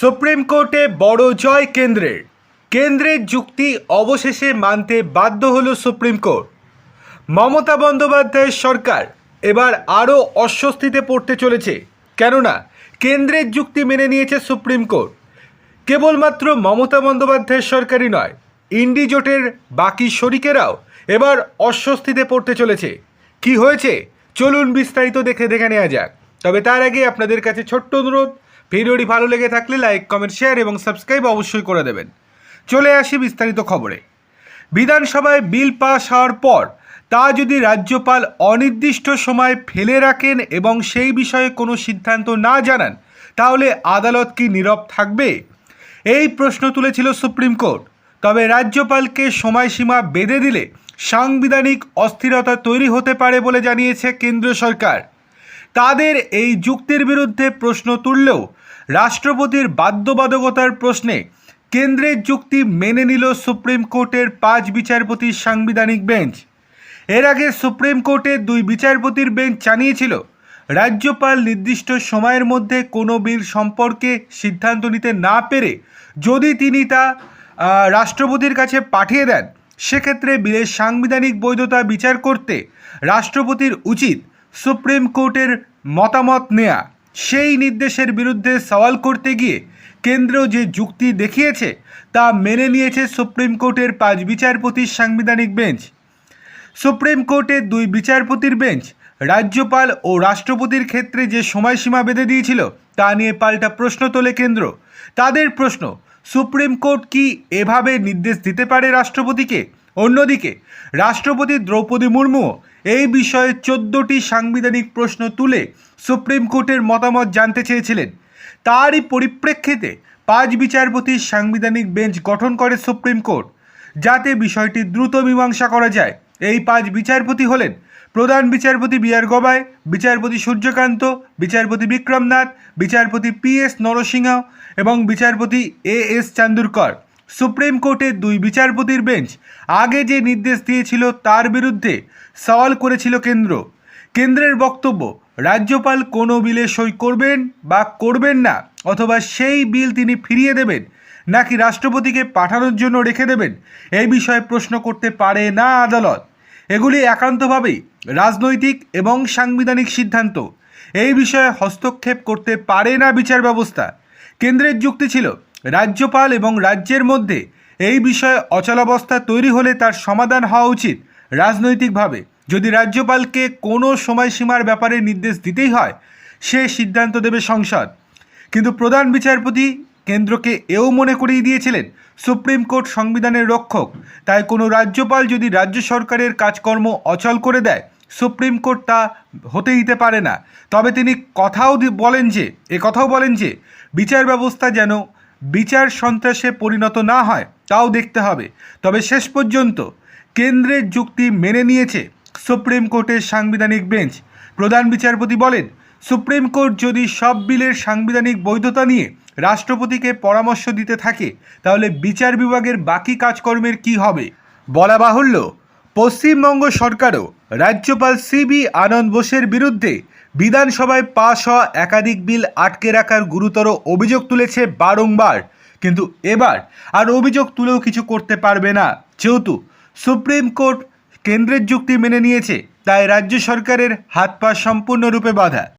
Supreme কোর্টে বড় জয় কেন্দ্রের কেন্দ্রের যুক্তি অবশেষে মানতে বাধ্য হলো সুপ্রিম কোর্ট। মমতা বন্দ্যোপাধ্যায়ের সরকার এবার আরও অস্বস্তিতে পড়তে চলেছে। কেননা, কেন্দ্রের যুক্তি মেনে নিয়েছে সুপ্রিম কোর্ট। কেবলমাত্র মমতা বন্দ্যোপাধ্যায়ের সরকারই নয়, ইন্ডি জোটের বাকি শরিকেরাও এবার অস্বস্তিতে পড়তে চলেছে। কি হয়েছে? চলুন বিস্তারিত দেখে দেখে নেওয়া যাক। তবে তার আগে আপনাদের কাছে ছোট্ট অনুরোধ ভিডিওটি ভালো লেগে থাকলে লাইক, কমেন্ট, শেয়ার এবং সাবস্ক্রাইব অবশ্যই করে দেবেন। চলে আসি বিস্তারিত খবরে। বিধানসভায় বিল পাস হওয়ার পর তা যদি রাজ্যপাল অনির্দিষ্ট সময় ফেলে রাখেন এবং সেই বিষয়ে কোনো সিদ্ধান্ত না জানান, তাহলে আদালত কি নীরব থাকবে? এই প্রশ্ন তুলেছিল সুপ্রিম কোর্ট। তবে রাজ্যপালকে সময়সীমা বেঁধে দিলে সাংবিধানিক অস্থিরতা তৈরি হতে পারে বলে জানিয়েছে কেন্দ্র সরকার। তাদের এই যুক্তির বিরুদ্ধে প্রশ্ন তুললেও রাষ্ট্রপতির বাধ্যবাধকতার প্রশ্নে কেন্দ্রের যুক্তি মেনে নিল সুপ্রিম কোর্টের পাঁচ বিচারপতির সাংবিধানিক বেঞ্চ। এর আগে সুপ্রিম কোর্টের দুই বিচারপতির বেঞ্চ জানিয়েছিল রাজ্যপাল নির্দিষ্ট সময়ের মধ্যে কোনো বিল সম্পর্কে সিদ্ধান্ত নিতে না পেরে যদি তিনি তা রাষ্ট্রপতির কাছে পাঠিয়ে দেন, সেক্ষেত্রে বিলের সাংবিধানিক বৈধতা বিচার করতে রাষ্ট্রপতির উচিত সুপ্রিম কোর্টের মতামত নেয়া। সেই নির্দেশের বিরুদ্ধে সওয়াল করতে গিয়ে কেন্দ্র যে যুক্তি দেখিয়েছে, তা মেনে নিয়েছে সুপ্রিম কোর্টের পাঁচ বিচারপতির সাংবিধানিক বেঞ্চ। সুপ্রিম কোর্টের দুই বিচারপতির বেঞ্চ, রাজ্যপাল ও রাষ্ট্রপতির ক্ষেত্রে যে সময়সীমা বেঁধে দিয়েছিল, তা নিয়ে পাল্টা প্রশ্ন তোলে কেন্দ্র। তাদের প্রশ্ন, সুপ্রিম কোর্ট কি এভাবে নির্দেশ দিতে পারে রাষ্ট্রপতিকে? অন্যদিকে, রাষ্ট্রপতি দ্রৌপদী মুর্মু এই বিষয়ে চোদ্দোটি সাংবিধানিক প্রশ্ন তুলে সুপ্রিম কোর্টের মতামত জানতে চেয়েছিলেন। তারই পরিপ্রেক্ষিতে পাঁচ বিচারপতির সাংবিধানিক বেঞ্চ গঠন করে সুপ্রিম কোর্ট, যাতে বিষয়টি দ্রুত মীমাংসা করা যায়। এই পাঁচ বিচারপতি হলেন প্রধান বিচারপতি বি আর গবাই, বিচারপতি সূর্যকান্ত, বিচারপতি বিক্রমনাথ, বিচারপতি পি এস নরসিংহ এবং বিচারপতি এ এস চান্দুরকর। সুপ্রিম কোর্টের দুই বিচারপতির বেঞ্চ আগে যে নির্দেশ দিয়েছিল তার বিরুদ্ধে সওয়াল করেছিল কেন্দ্র। কেন্দ্রের বক্তব্য, রাজ্যপাল কোনো বিলে সই করবেন বা করবেন না অথবা সেই বিল তিনি ফিরিয়ে দেবেন নাকি রাষ্ট্রপতিকে পাঠানোর জন্য রেখে দেবেন এই বিষয়ে প্রশ্ন করতে পারে না আদালত। এগুলি একান্তভাবেই রাজনৈতিক এবং সাংবিধানিক সিদ্ধান্ত। এই বিষয়ে হস্তক্ষেপ করতে পারে না বিচার ব্যবস্থা। কেন্দ্রের যুক্তি ছিল রাজ্যপাল এবং রাজ্যের মধ্যে এই বিষয়ে অচলাবস্থা তৈরি হলে তার সমাধান হওয়া উচিত রাজনৈতিকভাবে। যদি রাজ্যপালকে কোনো সময়সীমার ব্যাপারে নির্দেশ দিতেই হয়, সে সিদ্ধান্ত দেবে সংসদ। কিন্তু প্রধান বিচারপতি কেন্দ্রকে এও মনে করিয়ে দিয়েছিলেন, সুপ্রিম কোর্ট সংবিধানের রক্ষক। তাই কোনো রাজ্যপাল যদি রাজ্য সরকারের কাজকর্ম অচল করে দেয়, সুপ্রিম কোর্ট তা হতে দিতে পারে না। তবে তিনি কথাও বলেন যে, এ কথাও বলেন যে, বিচার ব্যবস্থা যেন বিচার সন্ত্রাসে পরিণত না হয়, তাও দেখতে হবে। তবে শেষ পর্যন্ত কেন্দ্রের যুক্তি মেনে নিয়েছে সুপ্রিম কোর্টের সাংবিধানিক বেঞ্চ। প্রধান বিচারপতি বলেন, সুপ্রিম কোর্ট যদি সব বিলের সাংবিধানিক বৈধতা নিয়ে রাষ্ট্রপতিকে পরামর্শ দিতে থাকে, তাহলে বিচার বিভাগের বাকি কাজকর্মের কি হবে? বলা বাহুল্য, পশ্চিমবঙ্গ সরকারও রাজ্যপাল সিবি আনন্দ বোসের বিরুদ্ধে বিধানসভায় পাশ হওয়া একাধিক বিল আটকে রাখার গুরুতর অভিযোগ তুলেছে বারংবার। কিন্তু এবার আর অভিযোগ তুলেও কিছু করতে পারবে না। যেহেতু সুপ্রিম কোর্ট কেন্দ্রের যুক্তি মেনে নিয়েছে, তাই রাজ্য সরকারের হাত পা সম্পূর্ণরূপে বাধা।